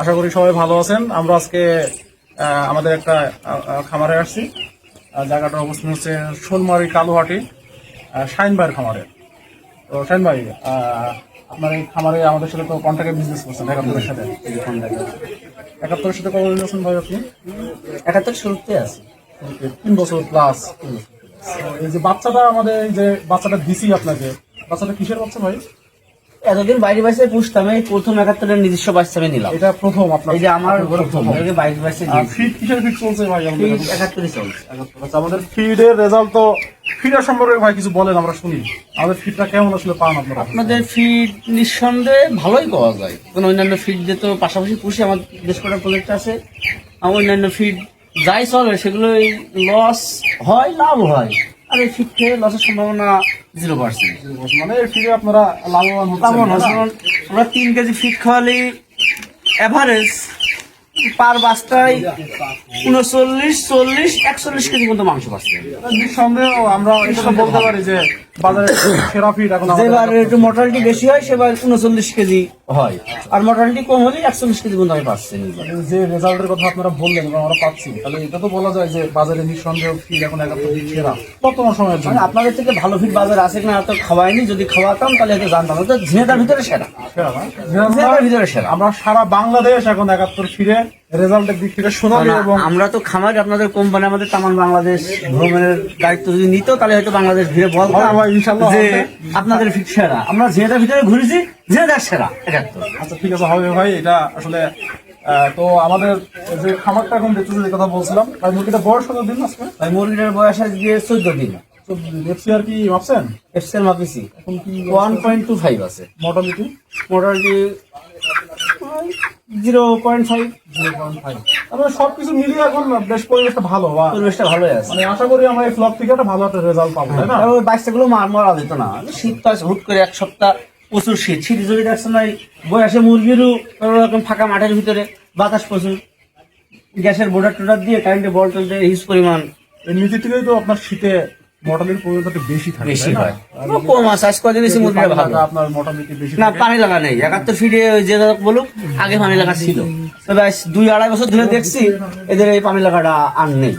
আশা করি সবাই ভালো আছেন। আমরা আজকে আমাদের একটা খামারে আসছি। জায়গাটার অবস্থান হচ্ছে সোনমারি কালুহাটি শাইন ভাইয়ের খামারে। তো শাইন ভাই আহ, আপনার এই খামারে আমাদের সাথে তো কন্ট্রাক্টে বিজনেস করছেন একাত্তরের সাথে। একাত্তরের সাথে কবে আছেন ভাই আপনি? একাত্তর শুরুতে আছে। তিন বছর প্লাস এই যে বাচ্চাটা আমাদের এই যে বাচ্চাটা দিছি আপনাকে বাচ্চাটা কিসের বাচ্চা ভাই? এতদিন বাইরে বাইরে পুষতাম এই প্রথম একাত্তরের নিজস্ব বাচ্চা আমি নিলাম। এটা প্রথম আপনার। এই যে আমার প্রথম। বাইরে বাইরে ফিট কিসের ফিট চলছে ভাই? একাত্তরই চলছে। আচ্ছা, আমাদের ফিডের রেজাল্ট তো ফিডের সম্পর্কে ভাই কিছু বলেন আমরা শুনি। আমাদের ফিডটা কেমন আসলে পান আপনারা? আপনাদের ফিড নিঃসন্দেহে ভালোই পাওয়া যায়। কারণ অন্যান্য ফিড যে তো পাশাপাশি পুষে আমার বেশ কটা প্রজেক্ট আছে। আর অন্যান্য ফিড যাই চলে সেগুলো লস হয় লাভ হয়। আর এই ফিড খেয়ে লসের সম্ভাবনা জিরো পার্সেন্ট মানে এর ফিডে আপনারা লাভবান হচ্ছেন তেমন তাই আমরা তিন কেজি ফিট খাওয়ালে এভারেজ পার বাস্তায় উনচল্লিশ চল্লিশ একচল্লিশ কেজি পর্যন্ত মাংস পাচ্ছে। নিঃসন্দেহ আমরা বলতে পারি যে বাজারে সেরা ফিড এখন যেবার একটু মোটালিটি বেশি হয় সেবার উনচল্লিশ কেজি হয়। আর কম হলে একচল্লিশ কেজি পর্যন্ত আমি পাচ্ছি। যে রেজাল্টের কথা আপনারা বললেন এবং আমরা পাচ্ছি। তাহলে এটা তো বলা যায় যে বাজারে নিঃসন্দেহ ফিড এখন একাত্তর সেরা। বর্তমান সময়ের জন্য। মানে আপনাদের থেকে ভালো ফিট বাজার আছে কিনা তো খাওয়াইনি যদি খাওয়াতাম তাহলে হয়তো জানতাম। তো ঝিনেদার ভিতরে সেরা। সেরা ভিতরে সেরা। আমরা সারা বাংলাদেশ এখন একাত্তর ফিরে রেজাল্টের দিক থেকে না, এবং আমরা তো খামার আপনাদের কোম্পানি আমাদের তামান বাংলাদেশ ভ্রমণের দায়িত্ব যদি নিত তাহলে হয়তো বাংলাদেশ ঘুরে বলতাম ইনশাল্লাহ যে আপনাদের ফিট সেরা। আমরা ঝিনেদার ভিতরে ঘুরেছি ঝিনেদার সেরা আচ্ছা ঠিক আছে হবে ভাই এটা আসলে তো আমাদের যে খামারটা এখন দেখতেছি যে কথা বলছিলাম ভাই মুরগিটা বয়স কত দিন আজকে ভাই মুরগিটার বয়স আজকে চোদ্দ দিন। এফসি আর কি ভাবছেন? এফসেল মাপিছি এখন কি ওয়ান পয়েন্ট টু ফাইভ আছে। মোটামুটি মোটামুটি zero point five. Zero point five তারপরে সবকিছু মিলিয়ে এখন বেশ পরিবেশটা ভালো বা পরিবেশটা ভালোই আছে। মানে আশা করি আমরা এই ফ্লগ থেকে একটা ভালো একটা রেজাল্ট পাবো তাই না? আর ওই বাচ্চাগুলো মার মরা যেত না। শীত তো হুট করে এক সপ্তাহ প্রচুর শীত। শীত যদি দেখছ না এই বয়সে মুরগিরও কোনো রকম ফাঁকা মাঠের ভিতরে বাতাস প্রচুর। গ্যাসের বোর্ডার টোডার দিয়ে কারেন্টের বল টল দিয়ে হিউজ পরিমাণ। এমনিতে থেকেই তো আপনার শীতে মর্টালিটির পরিমাণটা বেশি থাকে বেশি? হয়। কম আছে আজ কদিন এসে মুরগিটা ভালো। আপনার মোটামুটি বেশি না পানি লাগা নেই একাত্তর ফিটে যে বলুক আগে পানি লাগা ছিল। তবে দুই আড়াই বছর ধরে দেখছি এদের এই পানি লাগাটা আর নেই।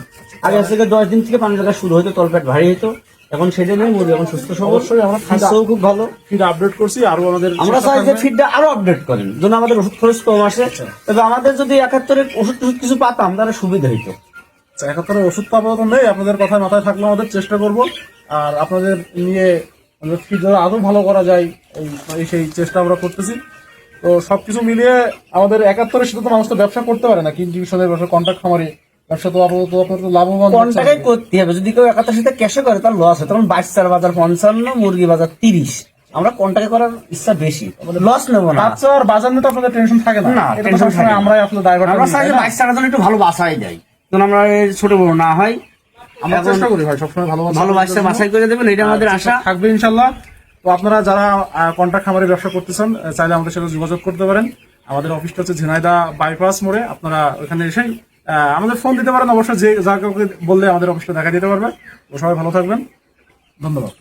আগে থেকে দশ দিন থেকে পানি লাগা শুরু হতো তলপেট ভারী হতো এখন সেটা নেই মুরগি এখন সুস্থ অবশ্যই আমরা খাদ্যও খুব ভালো। ফিড আপডেট করছি আরও আমাদের আমরা চাই যে ফিডটা আরও আপডেট করেন যেন আমাদের ওষুধ খরচ কম আসে। তবে আমাদের যদি একাত্তরের ওষুধ কিছু পাতাম তাহলে সুবিধা হইতো। আচ্ছা, একাত্তরে ওষুধ তো আপাতত নেই আপনাদের কথা মাথায় থাকলে আমাদের চেষ্টা করব। আর আপনাদের নিয়ে ফিড যারা আরও ভালো করা যায় এই সেই চেষ্টা আমরা করতেছি। তো সবকিছু মিলিয়ে আমাদের একাত্তরের সাথে তো মানুষ তো ব্যবসা করতে পারে না কিন ডিভিশনের ব্যবসা কন্ট্রাক্ট খামারি ব্যবসা তো আপাতত আপনার তো লাভবান কোনটাকে করতে হবে যদি কেউ একাত্তর সাথে ক্যাশে করে তার লস হয়। তখন বাচ্চার বাজার পঞ্চান্ন মুরগি বাজার তিরিশ। আমরা কোনটাকে করার ইচ্ছা বেশি লস নেব না। বাচ্চা আর বাজার নিয়ে তো আপনাদের টেনশন থাকে না। না, এটা তো tension সবসময় থাকে আমরাই আসলে ড্রাইভার আমরা চাই যে বাচ্চারা যেন একটু ভালো বাসায় দেয় যেন আমরা এই ছোট বড় না হয়। আমরা চেষ্টা করি ভাই সবসময় ভালো ভালো বাচ্চা বাছাই করে দেবেন এটা আমাদের আশা। থাকবে ইনশাল্লাহ। তো আপনারা যারা কন্ট্রাক্ট খামারে ব্যবসা করতেছেন আহ, চাইলে আমাদের সাথে যোগাযোগ করতে পারেন। আমাদের অফিসটা হচ্ছে ঝিনাইদা বাইপাস মোড়ে। আপনারা ওখানে এসে আমাদের ফোন দিতে পারেন অবশ্যই যে যা কাউকে বললে আমাদের অফিসটা দেখা দিতে পারবে। তো সবাই ভালো থাকবেন। ধন্যবাদ।